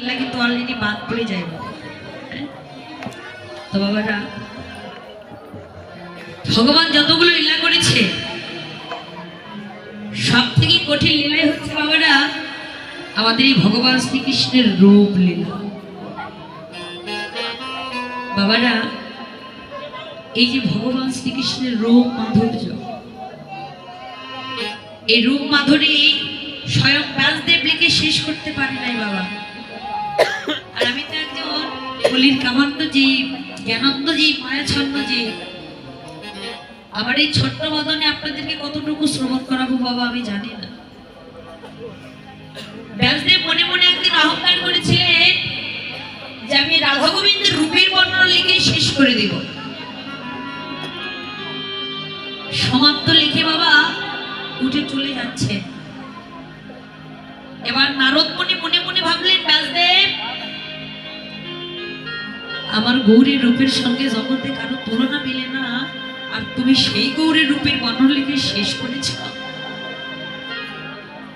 লীলা কিন্তু অলরেডি বাদ পড়ে যায় হ্যাঁ? তো বাবারা, ভগবান যতগুলো লীলা করেছে সব থেকে কঠিন লীলাই হচ্ছে বাবারা আমাদের এই ভগবান শ্রীকৃষ্ণের রূপ লীলা বাবারা, এই যে ভগবান শ্রীকৃষ্ণের রূপ মাধুর্য, এই রূপ মাধুরী স্বয়ং ব্যাসদেব লিখে শেষ করতে পারে নাই বাবা আর আমি তো একজন কলির কামান্ত জীব জ্ঞানন্দ জীব মায়াছন্ন জীব আবার এই ছোট্ট বদনে আপনাদেরকে কতটুকু শ্রবণ করাবো বাবা আমি জানি না। ব্যাসদেব মনে মনে একদিন অহংকার করেছিলেন যে আমি রাধা গোবিন্দের রূপের বর্ণনা লিখে শেষ করে দেব। সমাপ্ত লিখে বাবা উঠে চলে যাচ্ছে এবার নারদ আমার গৌরীর রূপের সঙ্গে জগতে কারও তুলনা মিলে না। আর তুমি সেই গৌরীর রূপের বর্ণনা লিখে শেষ করেছ।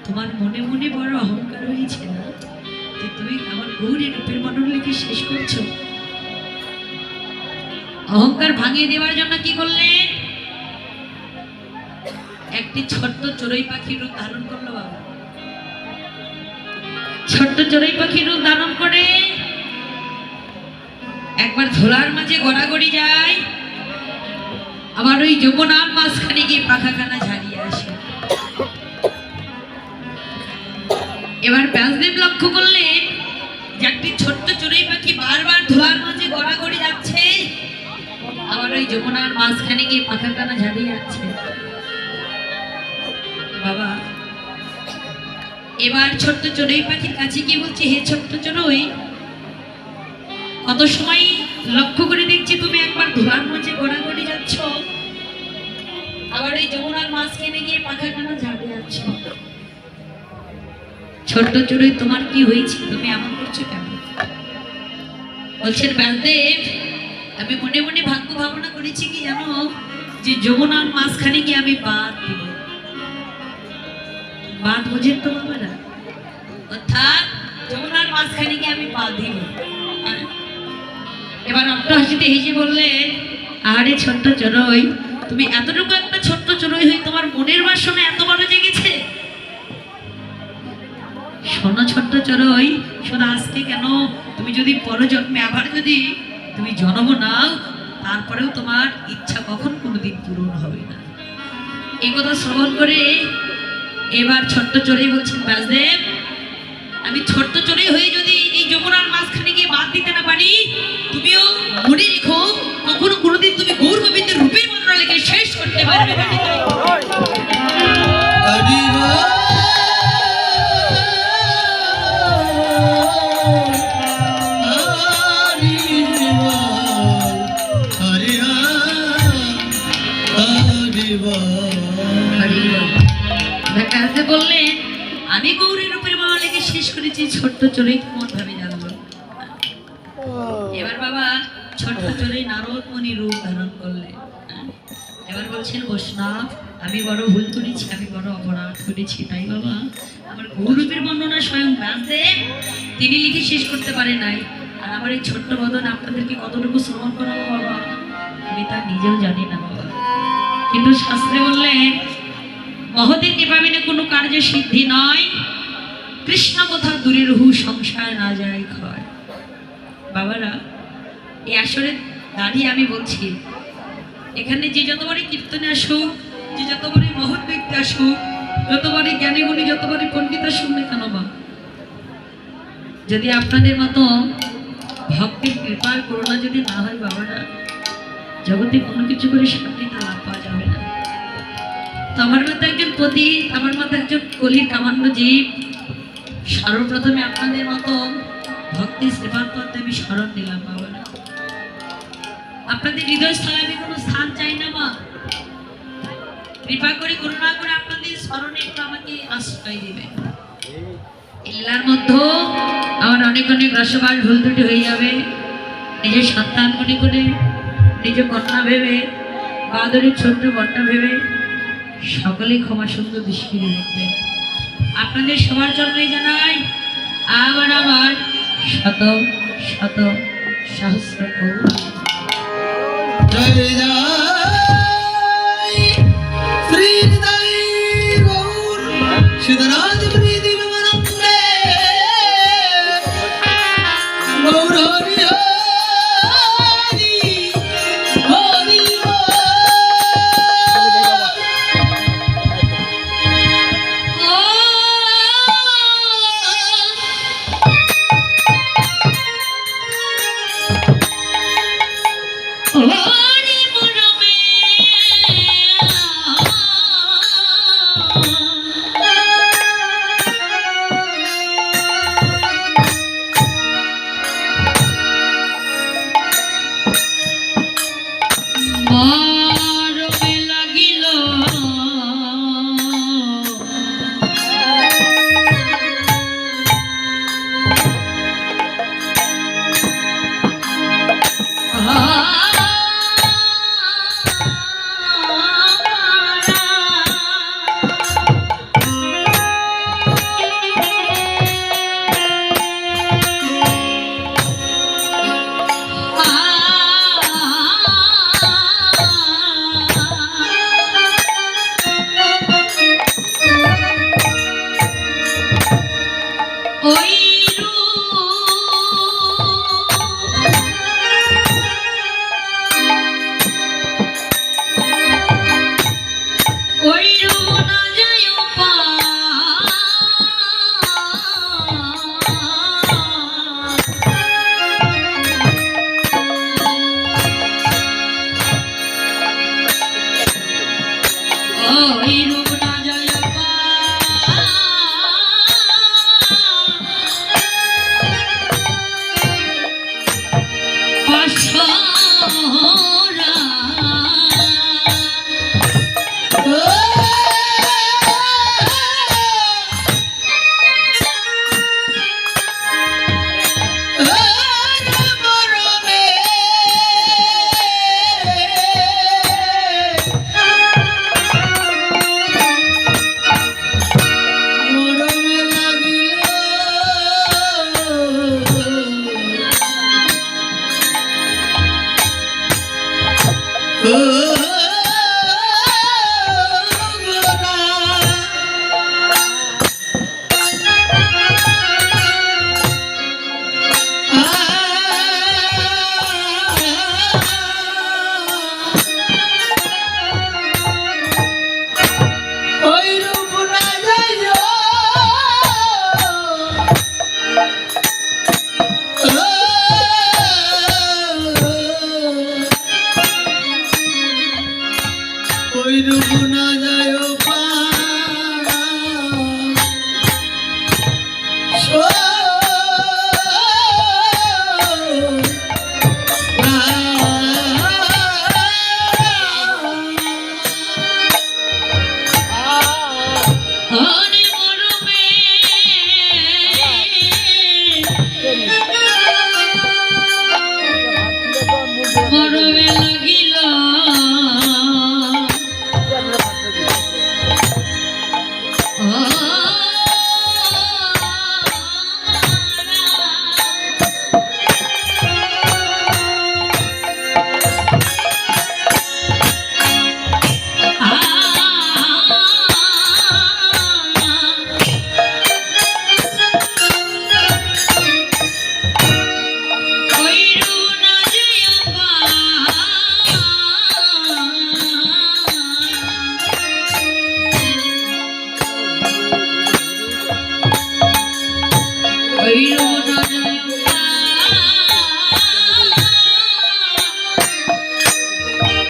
তোমার মনে মনে বড় অহংকার হয়েছে না যে তুমি আমার গৌরী রূপের বর্ণনা লিখে শেষ করছ? অহংকার ভাঙিয়ে দেওয়ার জন্য কি করলেন একটি ছোট্ট চড়ুই পাখির রূপ ধারণ করল বাবা। ছোট্ট চড়ুই পাখির রূপ ধারণ করে একবার ধোলার মাঝে গড়াগড়ি যায়। আবার ওই যমুনার মাঝখানে গিয়ে পাখাখানা ঝাড়িয়ে আসে। এবার ব্যাসদেব লক্ষ্য করলেন যে একটি ছোট্ট চড়ুই পাখি বারবার ধোলার মাঝে গড়াগড়ি যাচ্ছে। আবার ওই যমুনার মাঝখানে গিয়ে পাখাখানা ঝাড়িয়ে যাচ্ছে বাবা, এবার ছোট্ট চড়ুই পাখির কাছে গিয়ে বলছে, হে ছোট্ট চড়ুই কত সময় লক্ষ্য করে দেখছি তুমি একবার ধোলার মধ্যে গোড়াগড়ি যাচ্ছ? আবার এই যমুনার মাঝখানে গিয়ে পাখা খানা ঝাড়ে যাচ্ছ। ছোট্ট চড়ুই, তোমার কি হয়েছে? তুমি এমন করছ কেন? বলছেন ব্যাসদেব আমি মনে মনে ভাগ্য ভাবনা করেছি কি জানো? যে যমুনার মাঝখানে গিয়ে আমি বাদ দিব। বাদ বোঝেন তো বাবারা? অর্থাৎ যমুনার মাঝখানে গিয়ে আমি পা দিব? এবার অট্ট হাসিতে হেসে বললেন আরে ছোট্ট চড়ই, তুমি এতটুকু একটা ছোট্ট চড়ই হয়ে তোমার মনের বাসনা এত বড় জেগেছে শোনো ছোট্ট চড়ই, শোনো আজকে কেন? তুমি যদি পরজন্মে আবার যদি তুমি জন্ম নাও, তারপরেও তোমার ইচ্ছা কখন কোনোদিন পূরণ হবে না। এই কথা শ্রবণ করে এবার ছোট্ট চড়েই বলছেন ব্যাসদেব আমি ছোট্ট চড়ে হয়ে যদি এই যমুনার মাঝখানে গিয়ে বাদ দিতে না পারি তুমিও মনে রেখো কখনো কোনোদিন তুমি গৌর গোবিন্দের রূপের লিখে শেষ করতে পারবে না। বললেন আমি গৌরী রূপের বর্ণনা লিখে শেষ করেছি ছোট্ট চড়েই কেমন ভাবে এবার বাবা ছোট্ট চড়ে নারদ মুনি রূপ ধারণ করলেন এবার বলছেন, বৈষ্ণব, আমি বড় ভুল করেছি, আমি বড় অপরাধ করেছি। তাই বাবা, আমার গৌরবের বর্ণনা স্বয়ং ব্যাসদেব, তিনি লিখে শেষ করতে পারে নাই। আর আমার এই ছোট্ট বদন আপনাদেরকে কতটুকু শ্রবণ করাবো বাবা? আমি তা নিজেও জানি না বাবা। কিন্তু শাস্ত্রে বললেন মহতের কৃপাবিনে কোনো কার্য সিদ্ধি নয়। কৃষ্ণ কোথাও দূরের হু সংসার না যায় ক্ষয়। বাবারা, এই আসরে দাঁড়িয়ে আমি বলছি, এখানে যে যতবারই কীর্তনে আসুক, যে যতবারই মহৎ ব্যক্তি আসুক যতবারই জ্ঞানী গুণী যতবারই পণ্ডিত আসুক না কেন বা? যদি আপনাদের মতো ভক্তির কৃপার করোনা যদি না হয় বাবারা, জগতে কোনো কিছু করে শান্তিটা লাভ পাওয়া যাবে না। তো আমার মতো একজন পতি, আমার মতো একজন কলির কামান্য জীব, সর্বপ্রথমে আপনাদের মতো ভক্তি শ্রীপাদ পথে আমি স্মরণ দিলাম বাবারা আপনাদের হৃদয়স্থলে আমি কোনো স্থান চাই না, মা। কৃপা করে, করুণা করে আপনাদের স্মরণে একটু আমাকে আশ্রয় দিবেন। ইল্লার মধ্যে আমার অনেক অনেক রসবাস ভুল ত্রুটি হয়ে যাবে। নিজের সন্তান মনে করে, নিজ কন্যা ভেবে বাদরের ছোট্ট কন্যা ভেবে, সকলে ক্ষমা সুন্দর দৃষ্টি আপনাদের সবার জন্যই জানাই শত শত সহস্র চলে যায় শ্রী হৃদয় গৌর সুদরাজ Mm-hmm.